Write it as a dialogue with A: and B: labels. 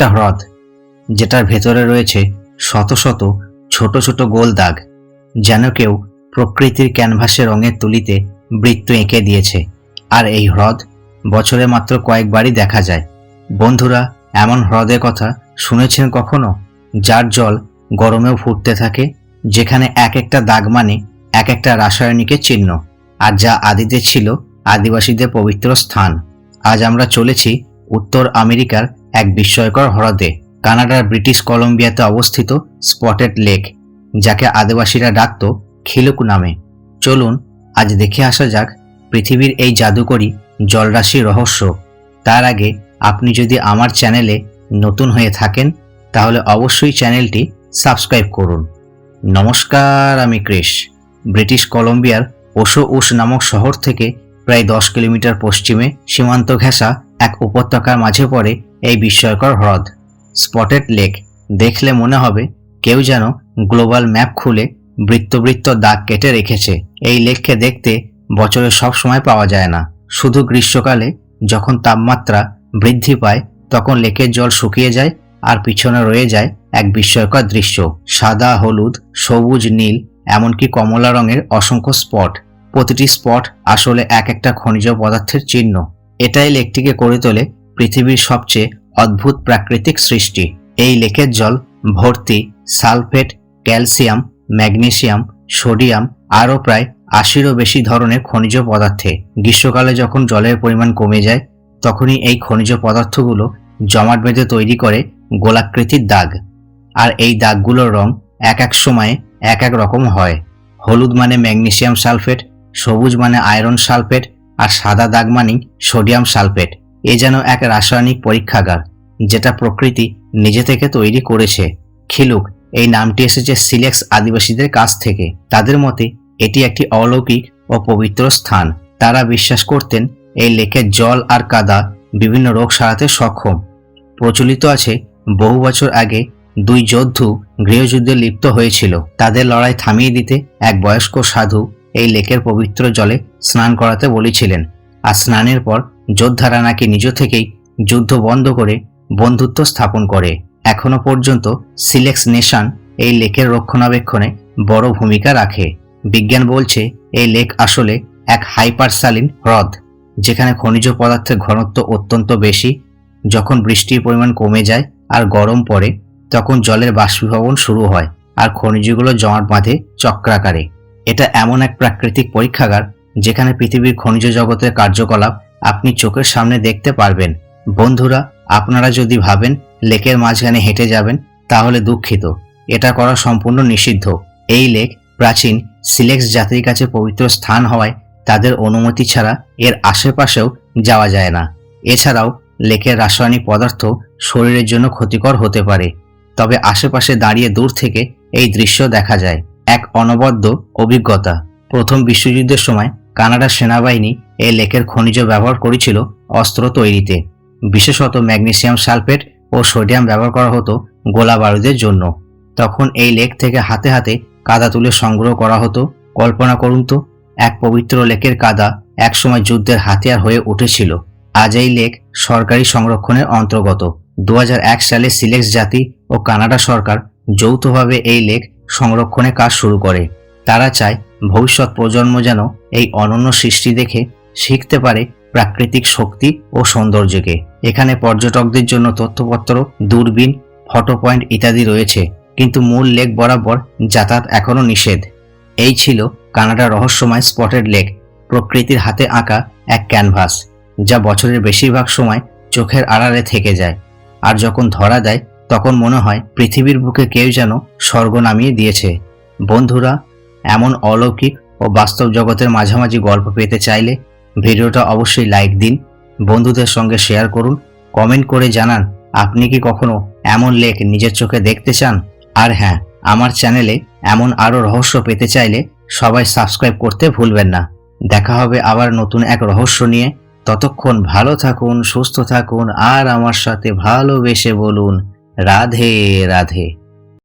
A: একটা হ্রদ, যেটার ভেতরে রয়েছে শত শত ছোট ছোট গোল দাগ, যেন কেউ প্রকৃতির ক্যানভাসে রঙের তুলিতে বৃত্ত এঁকে দিয়েছে। আর এই হ্রদ বছরে মাত্র কয়েকবারই দেখা যায়। বন্ধুরা, এমন হ্রদের কথা শুনেছেন কখনো? যার জল গরমেও ফুটতে থাকে, যেখানে এক একটা দাগ মানে এক একটা রাসায়নিকের চিহ্ন, আর যা আদিতে ছিল আদিবাসীদের পবিত্র স্থান। আজ আমরা চলেছি উত্তর আমেরিকার এক বিস্ময়কর হ্রদে কানাডার ব্রিটিশ কলম্বিয়াতে অবস্থিত স্পটেড লেক, যাকে আদিবাসীরা ডাকত খিলুক নামে। চলুন, আজ দেখে আসা যাক পৃথিবীর এই জাদুকরী জলরাশির রহস্য। তার আগে আপনি যদি আমার চ্যানেলে নতুন হয়ে থাকেন, তাহলে অবশ্যই চ্যানেলটি সাবস্ক্রাইব করুন। নমস্কার, আমি ক্রিস ব্রিটিশ কলম্বিয়ার ওশো উস নামক শহর থেকে প্রায় দশ কিলোমিটার পশ্চিমে সীমান্ত ঘেঁষা এক উপত্যকার মাঝে পড়ে এই বিস্ময়কর হ্রদ। Spotted lake. দেখলে মনে হবে কেউ যেন গ্লোবাল ম্যাপ খুলে বৃত্তবৃত্ত দাগ কেটে রেখেছে। এই লেককে দেখতে বছরে সব সময় পাওয়া যায় না। শুধু গ্রীষ্মকালে যখন তাপমাত্রা বৃদ্ধি পায়, তখন লেকের জল শুকিয়ে যায় আর পিছনে রয়ে যায় এক বিস্ময়কর দৃশ্য। সাদা, হলুদ, সবুজ, নীল, এমনকি কমলা রঙের অসংখ্য স্পট। প্রতিটি স্পট আসলে এক একটা খনিজ পদার্থের চিহ্ন। এটাই লেকটিকে করে তোলে পৃথিবীর সবচেয়ে অদ্ভুত প্রাকৃতিক সৃষ্টি। এই লেকের জল ভর্তি সালফেট, ক্যালসিয়াম, ম্যাগনেসিয়াম, সোডিয়াম আরও প্রায় আশিরও বেশি ধরনের খনিজ পদার্থে। গ্রীষ্মকালে যখন জলের পরিমাণ কমে যায়, তখনই এই খনিজ পদার্থগুলো জমাট বেঁধে তৈরি করে গোলাকৃতির দাগ। আর এই দাগগুলোর রং এক এক সময়ে এক এক রকম হয়। হলুদ মানে ম্যাগনেসিয়াম সালফেট, সবুজ মানে আয়রন সালফেট, আর সাদা দাগ মানেই সোডিয়াম সালফেট। এ যেন এক রাসায়নিক পরীক্ষাগার, যেটা প্রকৃতি নিজে থেকে তৈরি করেছে। খিলুক, এই নামটি এসেছে সিলেক্স আদিবাসীদের কাছ থেকে। তাদের মতে, এটি একটি অলৌকিক ও পবিত্র স্থান। তারা বিশ্বাস করতেন, এই লেকের জল আর কাদা বিভিন্ন রোগ সারাতে সক্ষম। প্রচলিত আছে, বহু বছর আগে দুই যোদ্ধু গৃহযুদ্ধে লিপ্ত হয়েছিল। তাদের লড়াই থামিয়ে দিতে এক বয়স্ক সাধু এই লেকের পবিত্র জলে স্নান করাতে বলেছিলেন। আর স্নানের পর যোদ্ধারা নাকি নিজ থেকেই যুদ্ধ বন্ধ করে বন্ধুত্ব স্থাপন করে। এখনও পর্যন্ত সিলেক্স নেশন এই লেকের রক্ষণাবেক্ষণে বড় ভূমিকা রাখে। বিজ্ঞান বলছে এই লেক আসলে এক হাইপারসালিন হ্রদ, যেখানে খনিজ পদার্থের ঘনত্ব অত্যন্ত বেশি। যখন বৃষ্টির পরিমাণ কমে যায় আর গরম পড়ে, তখন জলের বাষ্পীভবন শুরু হয় আর খনিজগুলো জমাট বাঁধে চক্রাকারে। এটা এমন এক প্রাকৃতিক পরীক্ষাগার, যেখানে পৃথিবীর খনিজ জগতের কার্যকলাপ আপনি চোখের সামনে দেখতে পারবেন। বন্ধুরা, আপনারা যদি ভাবেন লেকের মাঝখানে হেঁটে যাবেন, তাহলে দুঃখিত। এটা করা সম্পূর্ণ নিষিদ্ধ। এই লেক প্রাচীন সিলেক্স জাতির কাছে পবিত্র স্থান হওয়ায় তাদের অনুমতি ছাড়া এর আশেপাশেও যাওয়া যায় না। এছাড়াও, লেকের রাসায়নিক পদার্থ শরীরের জন্য ক্ষতিকর হতে পারে। তবে আশেপাশে দাঁড়িয়ে দূর থেকে এই দৃশ্য দেখা যায়। এক অনবদ্য অভিজ্ঞতা। প্রথম বিশ্বযুদ্ধের সময় কানাডা সেনাবাহিনী এই লেকের খনিজ ব্যবহার করেছিল অস্ত্র তৈরিতে। বিশেষত ম্যাগনেসিয়াম সালফেট ও সোডিয়াম ব্যবহার করা হতো গোলা বারুদের জন্য। তখন এই লেক থেকে হাতে হাতে কাদা তুলে সংগ্রহ করা হতো। কল্পনা করুন তো, এক পবিত্র লেকের কাদা একসময় যুদ্ধের হাতিয়ার হয়ে উঠেছিল। আজ এই লেক সরকারি সংরক্ষণের অন্তর্গত। দুহাজার এক সালে সিলেক্স জাতি ও কানাডা সরকার যৌথভাবে এই লেক সংরক্ষণে কাজ শুরু করে। তারা চায় ভবিষ্যৎ প্রজন্ম যেন এই অনন্য সৃষ্টি দেখে শিখতে পারে প্রাকৃতিক শক্তি ও সৌন্দর্যকে। এখানে পর্যটকদের জন্য তথ্যপত্র, দূরবীন ফটো পয়েন্ট ইত্যাদি রয়েছে, কিন্তু মূল লেক বরাবর যাতায়াত এখনও নিষেধ। এই ছিল কানাডার রহস্যময় স্পটেড লেক প্রকৃতির হাতে আঁকা এক ক্যানভাস যা বছরের বেশিরভাগ সময় চোখের আড়ালে থেকে যায়। আর যখন ধরা দেয় তখন মনে হয় পৃথিবীর বুকে কেউ যেন স্বর্গ নামিয়ে দিয়েছে। বন্ধুরা, এমন অলৌকিক ও বাস্তব জগতের মাঝামাঝি গল্প পেতে চাইলে ভিডিওটা অবশ্যই লাইক দিন, বন্ধুদের সঙ্গে শেয়ার করুন কমেন্ট করে জানান, আপনি কি কখনো এমন লেক নিজের চোখে দেখতে চান? আর হ্যাঁ আমার চ্যানেলে এমন আরও রহস্য পেতে চাইলে সবাই সাবস্ক্রাইব করতে ভুলবেন না। দেখা হবে আবার নতুন এক রহস্য নিয়ে। ততক্ষণ ভালো থাকুন, সুস্থ থাকুন, আর আমার সাথে ভালোবেসে বলুন, রাধে রাধে।